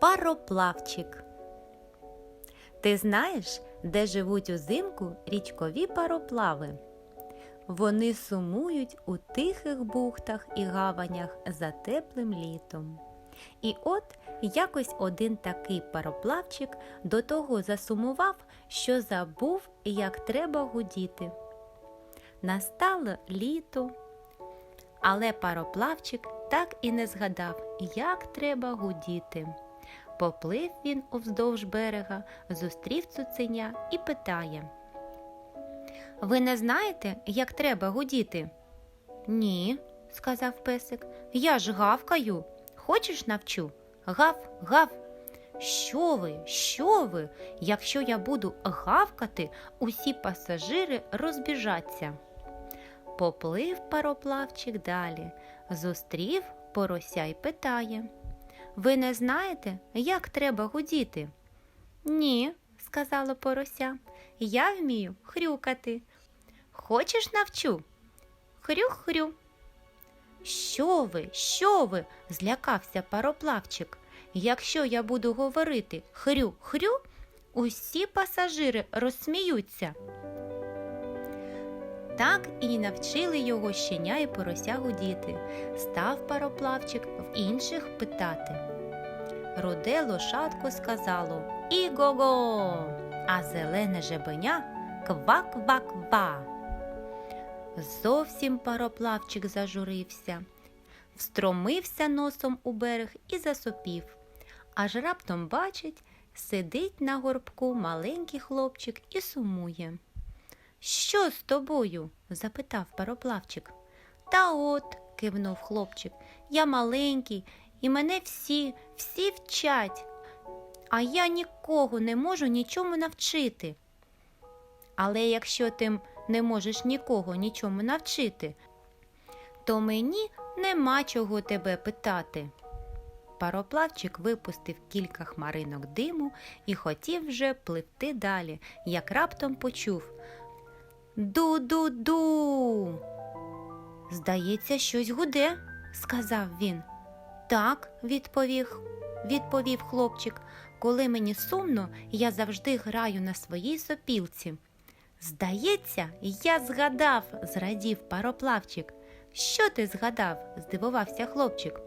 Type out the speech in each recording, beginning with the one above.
Пароплавчик. Ти знаєш, де живуть узимку річкові пароплави? Вони сумують у тихих бухтах і гаванях за теплим літом. І от якось один такий пароплавчик до того засумував, що забув, як треба гудіти. Настало літо, але пароплавчик так і не згадав, як треба гудіти. Поплив він уздовж берега, зустрів цуценя і питає. Ви не знаєте, як треба гудіти? Ні, сказав песик. Я ж гавкаю. Хочеш навчу? Гав, гав. Що ви, що ви? Якщо я буду гавкати, усі пасажири розбіжаться. Поплив пароплавчик далі, зустрів порося й питає. Ви не знаєте, як треба гудіти? Ні, сказала порося, я вмію хрюкати. Хочеш навчу? Хрю-хрю. Що ви, що ви? злякався пароплавчик. Якщо я буду говорити хрю-хрю, усі пасажири розсміються. Так і навчили його щеня і порося гудіти. Став пароплавчик в інших питати. Руде лошадко сказало Іго-го, а зелене жебеня ква-ква-ква. Зовсім пароплавчик зажурився, встромився носом у берег і засопів. Аж раптом бачить, сидить на горбку маленький хлопчик і сумує. Що з тобою? запитав пароплавчик. Та от, кивнув хлопчик, я маленький, і мене всі, всі вчать, а я нікого не можу нічому навчити. Але якщо ти не можеш нікого нічому навчити, то мені нема чого тебе питати. Пароплавчик випустив кілька хмаринок диму і хотів вже пливти далі, як раптом почув Ду-ду-ду. Здається, щось гуде, сказав він. Так, відповів, відповів хлопчик. Коли мені сумно, я завжди граю на своїй сопілці. Здається, я згадав, зрадів пароплавчик. Що ти згадав? здивувався хлопчик.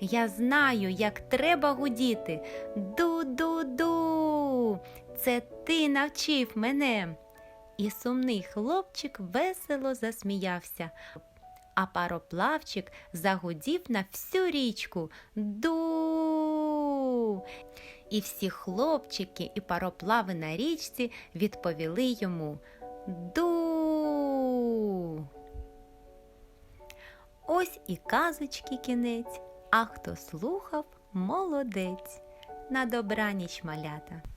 Я знаю, як треба гудіти. Ду-ду-ду. Це ти навчив мене. І сумний хлопчик весело засміявся, а пароплавчик загудів на всю річку Ду. І всі хлопчики і пароплави на річці відповіли йому Ду. Ось і казочки кінець, а хто слухав молодець. На добраніч малята.